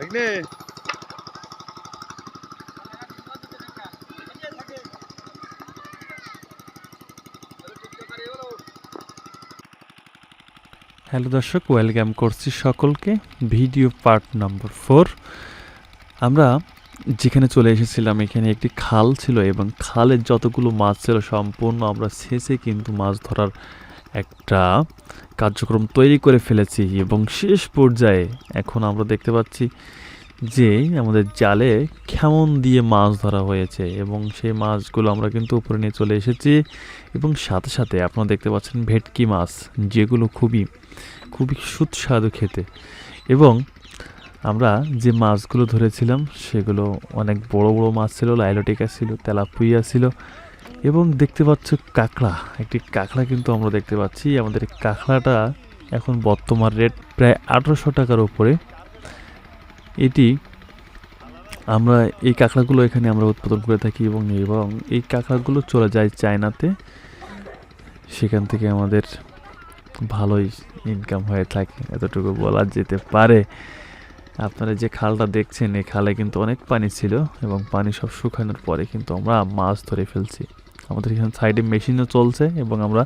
ভাগ্নে হ্যালো দর্শক, ওয়েলকাম করছি সকলকে। Video part number four. আমরা যেখানে চলে এসেছিলাম, এখানে একটি খাল ছিল এবং খালের যতগুলো মাছ ছিল, সম্পূর্ণ আমরা শেষে কিন্তু মাছ ধরার একটা কার্যক্রম তৈরি করে ফেলেছি এবং শেষ পর্যায়ে এখন আমরা দেখতে পাচ্ছি যে আমাদের জালে কেমন দিয়ে মাছ ধরা হয়েছে এবং সেই মাছগুলো আমরা কিন্তু উপরে নিয়ে চলে এসেছি এবং সাথে সাথে আপনারা দেখতে পাচ্ছেন ভেটকি মাছ, যেগুলো খুবই খুবই সুস্বাদু খেতে। এবং আমরা যে মাছগুলো ধরেছিলাম, সেগুলো অনেক বড় বড় মাছ ছিল, লাইলোটিকা ছিল তেলাপুইয়া ছিল এবং দেখতে পাচ্ছ কাঁকড়া। একটি কাঁকড়া কিন্তু আমরা দেখতে পাচ্ছি। আমাদের কাঁকড়াটা এখন বর্তমান রেট প্রায় আঠারোশো টাকার উপরে। এটি আমরা, এই কাঁকড়াগুলো এখানে আমরা উৎপাদন করে থাকি এবং এবং এই কাঁকড়াগুলো চলে যায় চায়নাতে। সেখান থেকে আমাদের ভালোই ইনকাম হয়ে থাকে, এতটুকু বলা যেতে পারে। আপনারা যে খালটা দেখছেন, এই খালে কিন্তু অনেক পানি ছিল এবং পানি সব শুকানোর পরে কিন্তু আমরা মাছ ধরে ফেলছি। আমাদের এখানে সাইডে মেশিনও চলছে এবং আমরা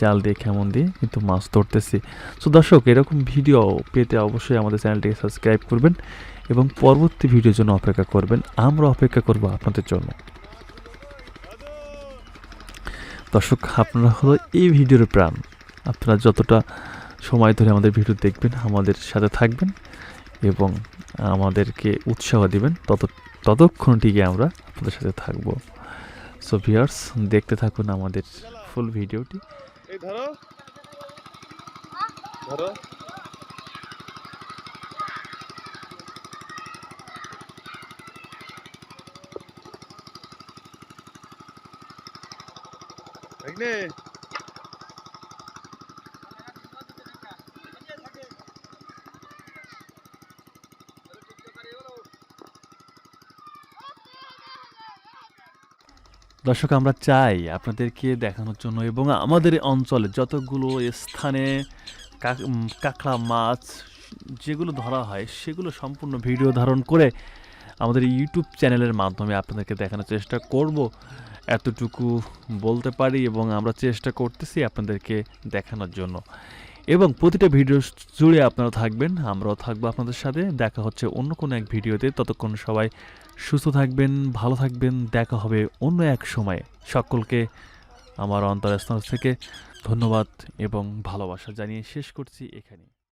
জাল দিয়ে কেমন দিয়ে কিন্তু মাছ ধরতেছি। সো দর্শক, এরকম ভিডিও পেতে অবশ্যই আমাদের চ্যানেলটিকে সাবস্ক্রাইব করবেন এবং পরবর্তী ভিডিওর জন্য অপেক্ষা করবেন। আমরা অপেক্ষা করব আপনাদের জন্য। দর্শক, আপনারা হলো এই ভিডিওর প্রাণ। আপনারা যতটা সময় ধরে আমাদের ভিডিও দেখবেন, আমাদের সাথে থাকবেন। এবং আমাদেরকে উৎসাহ দিবেন। তত ততক্ষণ টিকে আমরা আপনাদের সাথে থাকব। সো ভিউয়ার্স দেখতে থাকুন আমাদের ফুল ভিডিওটি ধরো। দর্শক, আমরা চাই আপনাদেরকে দেখানোর জন্য এবং আমাদের অঞ্চলে যতগুলো স্থানে কাক- কাঁকড়া মাছ যেগুলো ধরা হয়, সেগুলো সম্পূর্ণ ভিডিও ধারণ করে আমাদের ইউটিউব চ্যানেলের মাধ্যমে আপনাদেরকে দেখানোর চেষ্টা করব। এতটুকু বলতে পারি এবং আমরা চেষ্টা করতেছি আপনাদেরকে দেখানোর জন্য। এবং প্রতিটা ভিডিও জুড়ে আপনারা থাকবেন, আমরাও থাকব আপনাদের সাথে। দেখা হচ্ছে অন্য কোনো এক ভিডিওতে। ততক্ষণ সবাই সুস্থ থাকবেন, ভালো থাকবেন। দেখা হবে অন্য এক সময়ে। সকলকে আমার অন্তরস্থল থেকে ধন্যবাদ এবং ভালোবাসা জানিয়ে শেষ করছি এখানে